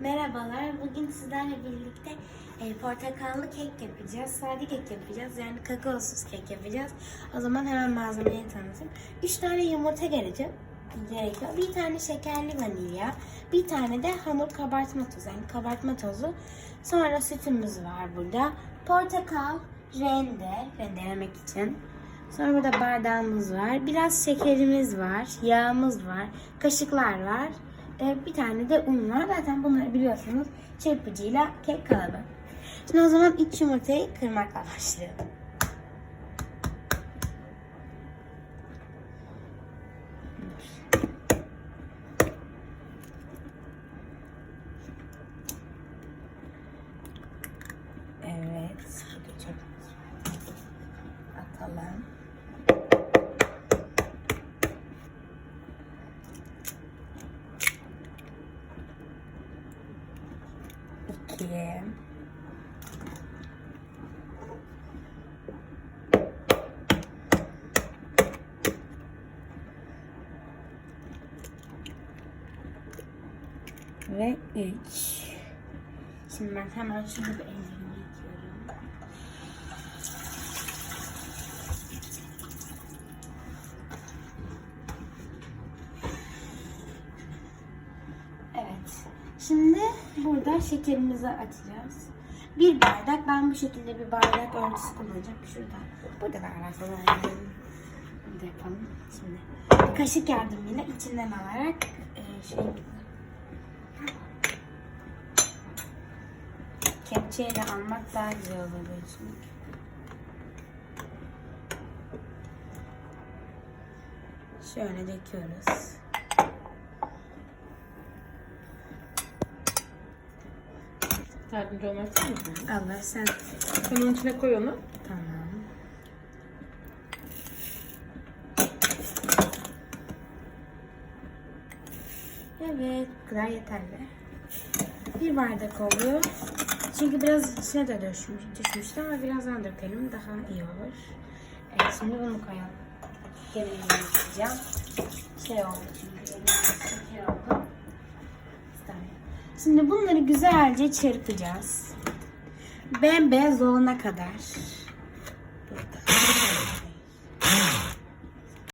Merhabalar. Bugün sizlerle birlikte e, portakallı kek yapacağız. Sade kek yapacağız. Yani kakaosuz kek yapacağız. O zaman hemen malzemeyi tanıtayım. 3 tane yumurta gelecek. Gerekiyor. Bir tane şekerli vanilya. Bir tane de hamur kabartma tozu. Yani kabartma tozu. Sonra sütümüz var burada. Portakal, rende, rendelemek için. Sonra burada bardağımız var. Biraz şekerimiz var. Yağımız var. Kaşıklar var. Ee, bir tane de un var. Zaten bunları biliyorsunuz. Çırpıcıyla kek kalıbı. Şimdi o zaman iç yumurtayı kırmakla başlayalım. Evet. Atalım. İki. Ve üç. Şimdi ben hemen şunu bir ellerimi yıkıyorum. Evet. Şimdi burada şekerimizi atacağız. Bir bardak. Ben bu şekilde bir bardak ölçüsü kullanacağım. Şurada. Burada da var aslında. Bunu da yapalım. Şimdi kaşık yardımıyla içinden alarak e, şey kepçeyle almak daha güzel olur için. Şöyle döküyoruz. Yardımcı olmak ister misin? Allah sen. Sen onun içine koy onu. Tamam. Evet, bu kadar yeterli. Bir bardak oluyor. Çünkü biraz içine de düşmüş, düşmüştü ama birazdan dökelim daha iyi olur. Evet, şimdi bunu koyalım. Geriye yapacağım. Şey oldu çünkü şeker oldu. Şimdi bunları güzelce çırpacağız. Bembeyaz olana kadar. Burada.